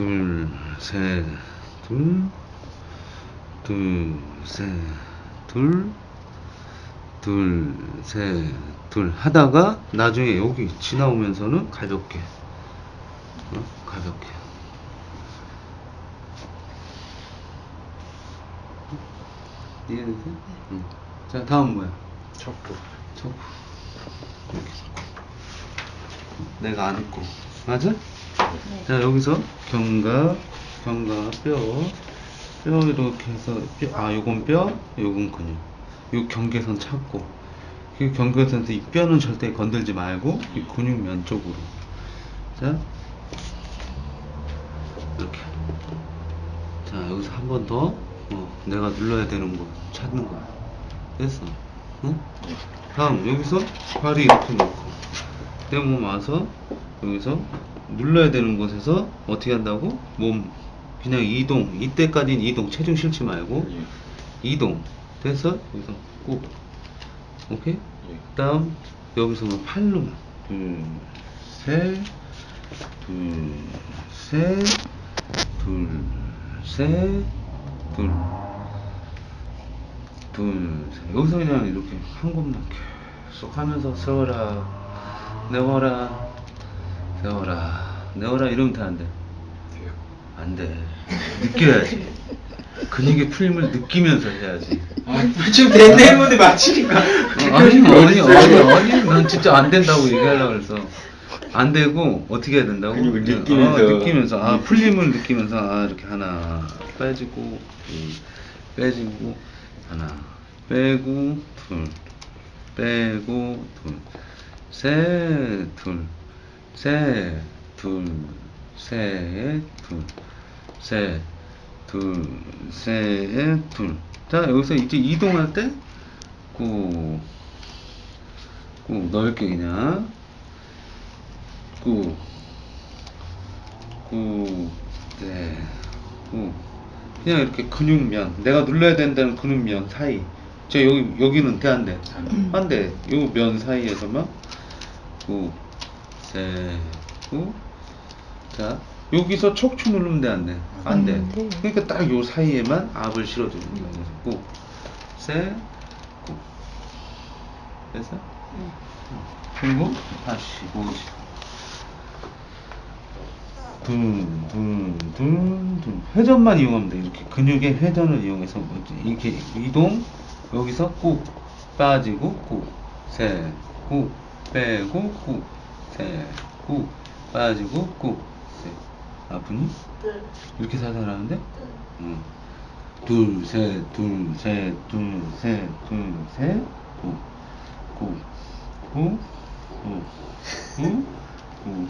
둘, 셋, 둘, 둘, 셋, 둘, 둘, 셋, 둘 하다가 나중에 여기 지나오면서는 가볍게, 어? 가볍게. 이해되세요? 응. 자, 다음 뭐야? 척부. 척 이렇게 내가 안고 맞아? 자 여기서 견갑 견갑 뼈뼈 이렇게 해서 뼈, 아 요건 뼈 요건 근육. 요 경계선 찾고. 그 경계선에서 이 뼈는 절대 건들지 말고 이 근육면 쪽으로. 자 이렇게. 자 여기서 한 번 더. 어, 내가 눌러야 되는 거 찾는 거야. 됐어? 응? 다음 여기서 발이 이렇게 놓고. 내 몸 와서 여기서 눌러야 되는 곳에서 어떻게 한다고? 몸 그냥 이동 이때까지는 이동 체중 실지 말고 예. 이동 돼서 여기서 꾹 오케이? 예. 다음 여기서는 팔로만 둘셋둘셋둘셋둘 둘, 셋. 여기서 그냥 이렇게 한 곳만 계속 하면서 세워라, 내워라, 세워라, 내워라 이러면 돼, 안 돼? 돼요. 안 돼. 느껴야지. 근육의 풀림을 느끼면서 해야지. 아, 지금 내 때문에 맞히니까. 어, 아니, 아니, 아니, 아니, 난 진짜 안 된다고 얘기하려고 그래서. 안 되고, 어떻게 해야 된다고? 근육을 그냥, 느끼면서. 어, 느끼면서. 아, 풀림을 느끼면서, 아, 이렇게 하나, 빼지고, 둘, 빼지고, 하나, 빼고, 둘, 빼고, 둘, 셋, 둘, 셋, 둘, 셋, 둘, 셋, 둘, 셋, 둘. 자, 여기서 이제 이동할 때, 꾹, 꾹 넓게 그냥, 꾹, 꾹, 네, 꾹. 그냥 이렇게 근육면, 내가 눌러야 된다는 근육면 사이. 저 여기, 여기는 돼, 안 돼? 안 돼. 요 면 사이에서만, 꾹, 셋, 꾹. 자, 여기서 척추 누르면 돼, 안 돼? 안 돼. 안 돼. 그러니까 딱 요 사이에만 압을 실어주는. 그래서 꾹, 셋, 꾹. 됐어? 그리고 다시 둘, 둘. 회전만 이용하면 돼. 이렇게 근육의 회전을 이용해서 뭐지? 이렇게 이동, 여기서 꾹, 빠지고, 꾹, 셋, 꾹, 빼고, 꾹, 셋, 꾹, 빠지고, 꾹, 셋. 아프니? 이렇게 살살 하는데? 응. 둘, 셋, 둘, 셋, 둘, 셋, 둘, 셋, 꾹, 꾹, 꾹, 꾹, 꾹, 꾹, 꾹.